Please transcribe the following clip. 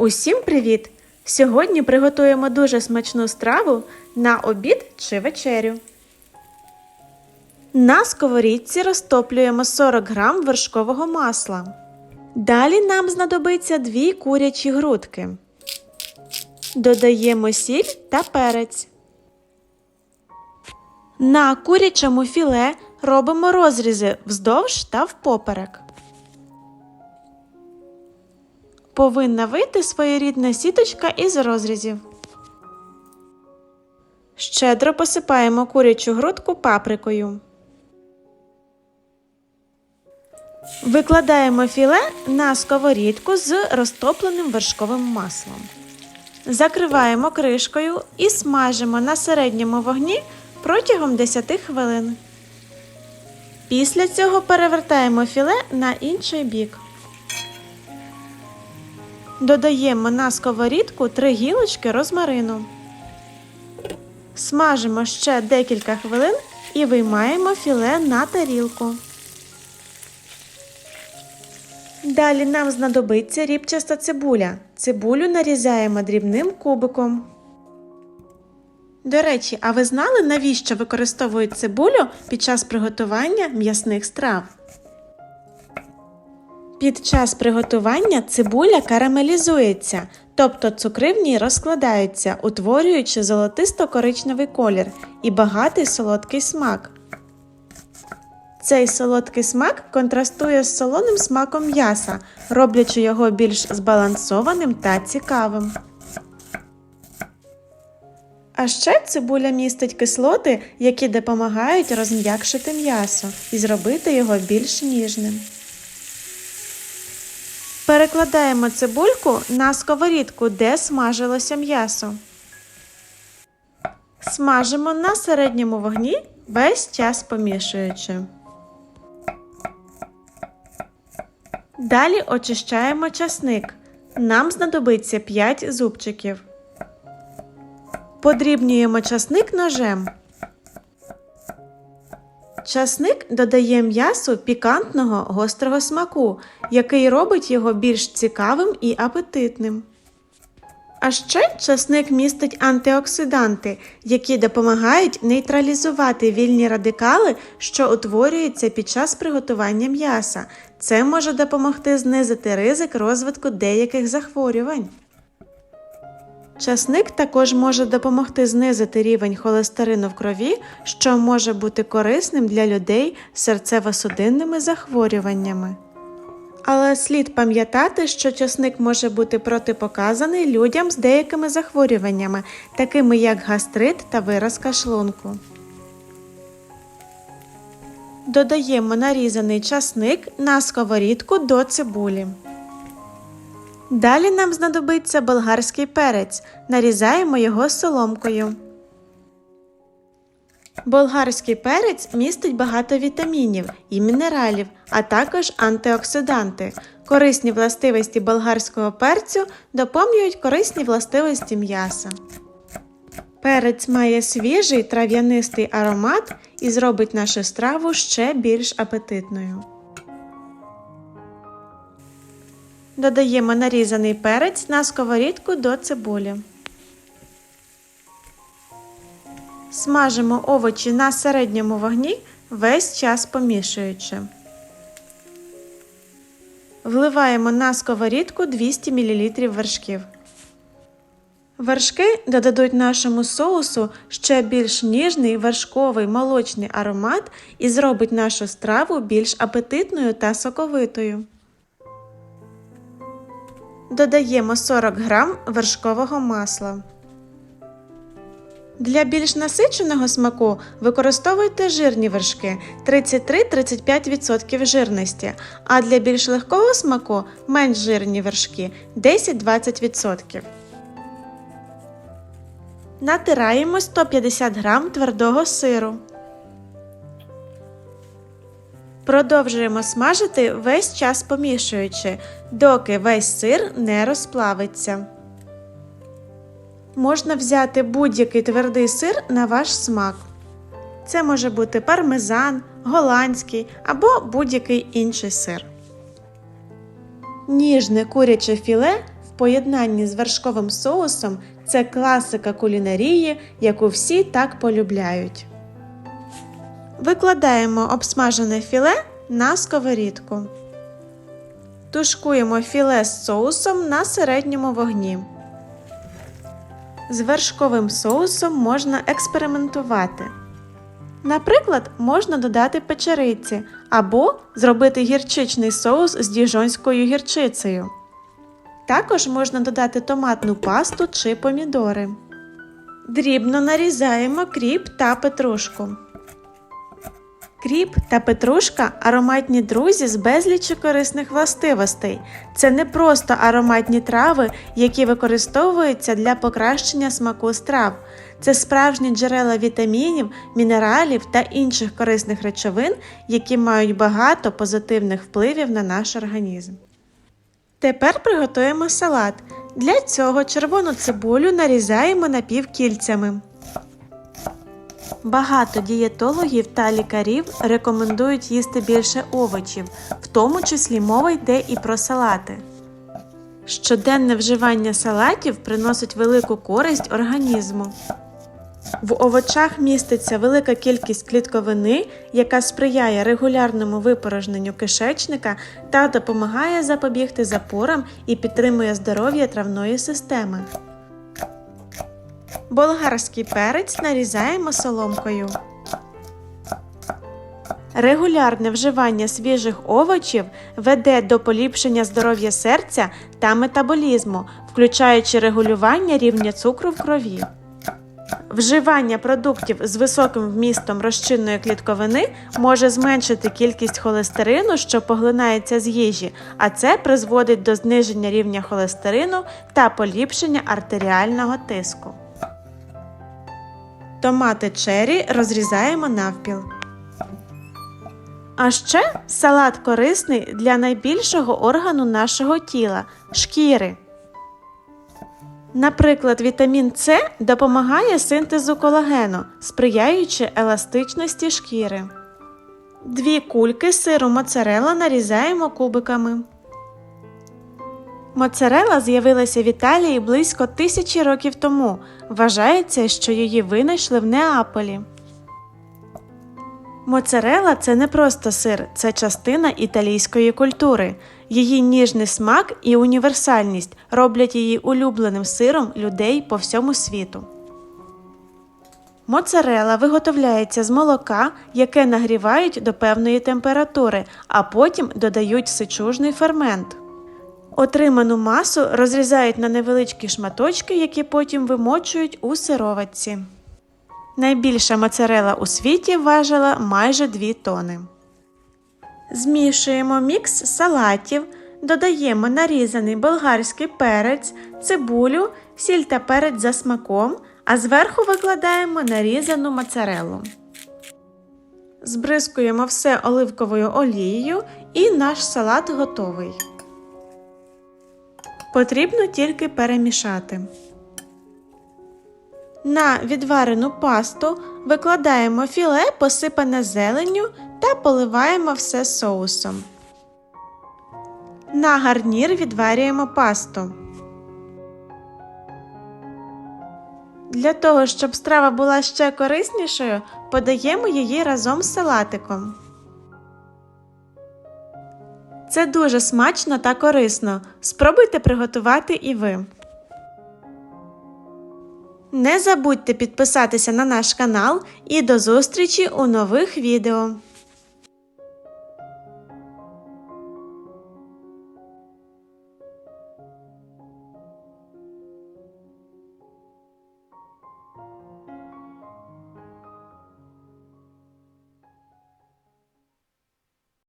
Усім привіт! Сьогодні приготуємо дуже смачну страву на обід чи вечерю. На сковорідці розтоплюємо 40 г вершкового масла. Далі нам знадобиться 2 курячі грудки. Додаємо сіль та перець. На курячому філе робимо розрізи вздовж та впоперек. Повинна вийти своєрідна сіточка із розрізів. Щедро посипаємо курячу грудку паприкою. Викладаємо філе на сковорідку з розтопленим вершковим маслом. Закриваємо кришкою і смажимо на середньому вогні протягом 10 хвилин. Після цього перевертаємо філе на інший бік. Додаємо на сковорідку 3 гілочки розмарину. Смажимо ще декілька хвилин і виймаємо філе на тарілку. Далі нам знадобиться рібчаста цибуля. Цибулю нарізаємо дрібним кубиком. До речі, а ви знали, навіщо використовують цибулю під час приготування м'ясних страв? Під час приготування цибуля карамелізується, тобто цукри в ній розкладаються, утворюючи золотисто-коричневий колір і багатий солодкий смак. Цей солодкий смак контрастує з солоним смаком м'яса, роблячи його більш збалансованим та цікавим. А ще цибуля містить кислоти, які допомагають розм'якшити м'ясо і зробити його більш ніжним. Перекладаємо цибульку на сковорідку, де смажилося м'ясо. Смажимо на середньому вогні весь час помішуючи. Далі очищаємо часник. Нам знадобиться 5 зубчиків. Подрібнюємо часник ножем. Часник додає м'ясу пікантного гострого смаку, який робить його більш цікавим і апетитним. А ще часник містить антиоксиданти, які допомагають нейтралізувати вільні радикали, що утворюються під час приготування м'яса. Це може допомогти знизити ризик розвитку деяких захворювань. Часник також може допомогти знизити рівень холестерину в крові, що може бути корисним для людей з серцево-судинними захворюваннями. Але слід пам'ятати, що часник може бути протипоказаний людям з деякими захворюваннями, такими як гастрит та виразка шлунку. Додаємо нарізаний часник на сковорідку до цибулі. Далі нам знадобиться болгарський перець. Нарізаємо його соломкою. Болгарський перець містить багато вітамінів і мінералів, а також антиоксиданти. Корисні властивості болгарського перцю доповнюють корисні властивості м'яса. Перець має свіжий трав'янистий аромат і зробить нашу страву ще більш апетитною. Додаємо нарізаний перець на сковорідку до цибулі. Смажимо овочі на середньому вогні весь час помішуючи. Вливаємо на сковорідку 200 мл вершків. Вершки додадуть нашому соусу ще більш ніжний вершковий молочний аромат і зробить нашу страву більш апетитною та соковитою. Додаємо 40 г вершкового масла. Для більш насиченого смаку використовуйте жирні вершки 33-35% жирності, а для більш легкого смаку менш жирні вершки 10-20%. Натираємо 150 г твердого сиру. Продовжуємо смажити весь час помішуючи, доки весь сир не розплавиться. Можна взяти будь-який твердий сир на ваш смак. Це може бути пармезан, голландський або будь-який інший сир. Ніжне куряче філе в поєднанні з вершковим соусом це класика кулінарії, яку всі так полюбляють. Викладаємо обсмажене філе на сковорідку. Тушкуємо філе з соусом на середньому вогні. З вершковим соусом можна експериментувати. Наприклад, можна додати печериці або зробити гірчичний соус з діжонською гірчицею. Також можна додати томатну пасту чи помідори. Дрібно нарізаємо кріп та петрушку. Кріп та петрушка ароматні друзі з безлічі корисних властивостей. Це не просто ароматні трави, які використовуються для покращення смаку страв. Це справжні джерела вітамінів, мінералів та інших корисних речовин, які мають багато позитивних впливів на наш організм. Тепер приготуємо салат. Для цього червону цибулю нарізаємо напівкільцями. Багато дієтологів та лікарів рекомендують їсти більше овочів, в тому числі мова йде і про салати. Щоденне вживання салатів приносить велику користь організму. В овочах міститься велика кількість клітковини, яка сприяє регулярному випорожненню кишечника та допомагає запобігти запорам і підтримує здоров'я травної системи. Болгарський перець нарізаємо соломкою. Регулярне вживання свіжих овочів веде до поліпшення здоров'я серця та метаболізму, включаючи регулювання рівня цукру в крові. Вживання продуктів з високим вмістом розчинної клітковини може зменшити кількість холестерину, що поглинається з їжі, а це призводить до зниження рівня холестерину та поліпшення артеріального тиску. Томати чері розрізаємо навпіл. А ще салат корисний для найбільшого органу нашого тіла шкіри. Наприклад, вітамін С допомагає синтезу колагену, сприяючи еластичності шкіри. Дві кульки сиру моцарелла нарізаємо кубиками. Моцарелла з'явилася в Італії близько тисячі років тому. Вважається, що її винайшли в Неаполі. Моцарелла – це не просто сир, це частина італійської культури. Її ніжний смак і універсальність роблять її улюбленим сиром людей по всьому світу. Моцарелла виготовляється з молока, яке нагрівають до певної температури, а потім додають сичужний фермент. Отриману масу розрізають на невеличкі шматочки, які потім вимочують у сироватці. Найбільша моцарела у світі важила майже 2 тони. Змішуємо мікс салатів, додаємо нарізаний болгарський перець, цибулю, сіль та перець за смаком, а зверху викладаємо нарізану моцарелу. Збризкуємо все оливковою олією і наш салат готовий. Потрібно тільки перемішати. На відварену пасту викладаємо філе, посипане зеленню та поливаємо все соусом. На гарнір відварюємо пасту. Для того, щоб страва була ще кориснішою, подаємо її разом з салатиком. Це дуже смачно та корисно. Спробуйте приготувати і ви. Не забудьте підписатися на наш канал і до зустрічі у нових відео.